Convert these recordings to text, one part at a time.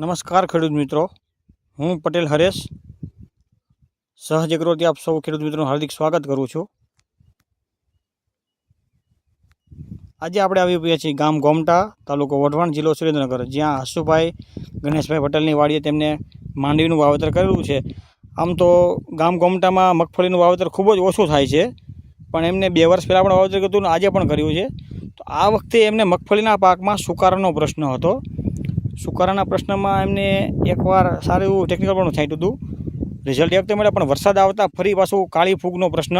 નમસ્કાર ખેડૂત મિત્રો. હું પટેલ હરેશ. સહજ એગ્રોથી આપ સૌ ખેડૂત મિત્રોનું હાર્દિક સ્વાગત કરું છું. આજે આપણે આવી ગયા છીએ ગામ ગોમટા, તાલુકો વઢવાણ, જિલ્લો સુરેન્દ્રનગર, જ્યાં હસુભાઈ ગણેશભાઈ પટેલની વાડીએ તેમને માંડવીનું વાવેતર કરેલું છે. આમ તો ગામ ગોમટામાં મગફળીનું વાવેતર ખૂબ જ ઓછું થાય છે, પણ એમને બે વર્ષ પહેલાં પણ વાવેતર કર્યું હતું અને આજે પણ કર્યું છે. તો આ વખતે એમને મગફળીના પાકમાં સુકારાનો પ્રશ્ન હતો. સુકારાના પ્રશ્નમાં એમને એકવાર સારું એવું ટેકનિકલ પણ છાંટ્યું હતું. રિઝલ્ટ એક વખતે મળ્યા પણ વરસાદ આવતા ફરી પાછું કાળી ફૂગનો પ્રશ્ન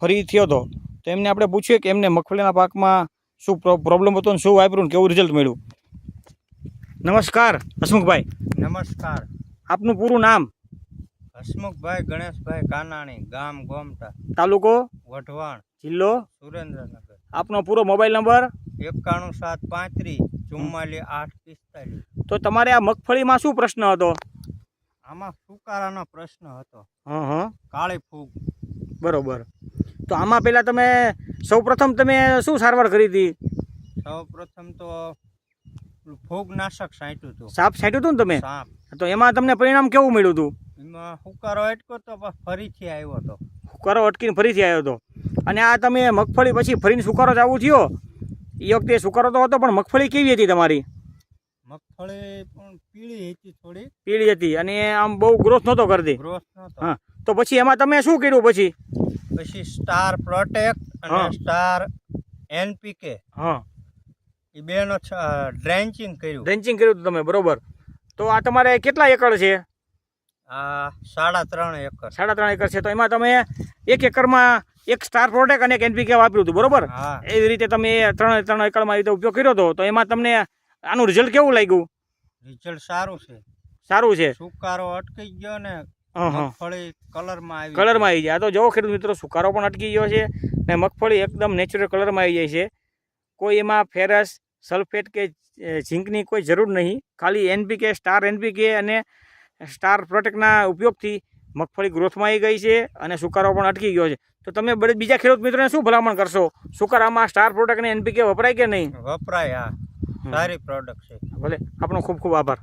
ફરી થયો હતો. તો એમને આપણે પૂછ્યું કે એમને મગફળીના પાકમાં શું પ્રોબ્લેમ હતો અને શું વાપર્યું ને કેવું રિઝલ્ટ મળ્યું? નમસ્કાર હસમુખભાઈ. નમસ્કાર. આપનું પૂરું નામ? હસમુખભાઈ ગણેશભાઈ કાનાણી ગામ ગોમટા. તાલુકો? વઢવાણ. જિલ્લો? સુરેન્દ્રનગર. આપનો પૂરો મોબાઈલ નંબર? એકાણું સાત પાંત્રીસ ચુમ્માલીસ આઠ પિસ્તાલીસ. તો તમારે આ મગફળીમાં શું પ્રશ્ન હતો? આમાં સુકારાનો પ્રશ્ન હતો. હં હં. કાળી ફૂગ. બરોબર. તો આમાં પહેલાં તમે સૌપ્રથમ તમે શું સારવાર કરી હતી? સૌ પ્રથમ તો ફૂગનાશક સાંટ્યું હતું. સાપ સાંટ્યું હતું ને તમે? સાપ. તો એમાં તમને પરિણામ કેવું મળ્યું હતું? એમાં હુકારો અટકો તો ફરીથી આવ્યો હતો. હુકારો અટકીને ફરીથી આવ્યો હતો. અને આ તમે મગફળી પછી ફરીને સુકારો ચાલુ થયો? એ વખતે સુકારો તો હતો પણ મગફળી કેવી હતી તમારી? મગફળી પણ પીળી હતી થોડી. પીળી હતી અને આમ બહુ ગ્રોથ નહોતો કરતી? ગ્રોથ હા. તો પછી એમાં તમે શું કર્યું પછી? પછી સ્ટાર પ્રોટેક્ટ. અને સ્ટાર એનપીકે હા. એ બેનો ડ્રેન્ચિંગ કર્યું. ડ્રેન્ચિંગ કર્યું હતું તમે બરોબર. તો આ તમારે કેટલા એકર છે? આ સાડા ત્રણ એકર. સાડા ત્રણ એકર છે તો એમાં તમે એક એકરમાં એક સ્ટાર પ્રોટેક્ટ અને એક એનપીકે વાપર્યું હતું બરોબર? એવી રીતે તમે ત્રણ ત્રણ એકડમાં રીતે ઉપયોગ કર્યો હતો તો એમાં તમને આનું રિઝલ્ટ કેવું લાગ્યું? રિઝલ્ટ સારું છે. સારું છે. સુકારો અટકી ગયો ને મગફળી કલરમાં આવી કલરમાં આવી જાય. તો જો ખેડૂત મિત્રો સુકારો પણ અટકી ગયો છે ને મગફળી એકદમ નેચરલ કલરમાં આવી જાય છે. કોઈ એમાં ફેરસ સલ્ફેટ કે ઝીંકની કોઈ જરૂર નહીં. ખાલી એનપીકે સ્ટાર એનપીકે અને સ્ટાર પ્રોટેક્ટના ઉપયોગથી મગફળી ગ્રોથમાં આવી ગઈ છે અને સુકારો પણ અટકી ગયો છે. તો તમે બળે બીજા ખેડૂત મિત્રોને શું ભલામણ કરશો? સુકારામાં સ્ટાર પ્રોડક્ટ ને એનપીકે વપરાય કે નહીં. વપરાય હા. સારી પ્રોડક્ટ છે. ભલે આપણો ખૂબ ખૂબ આભાર.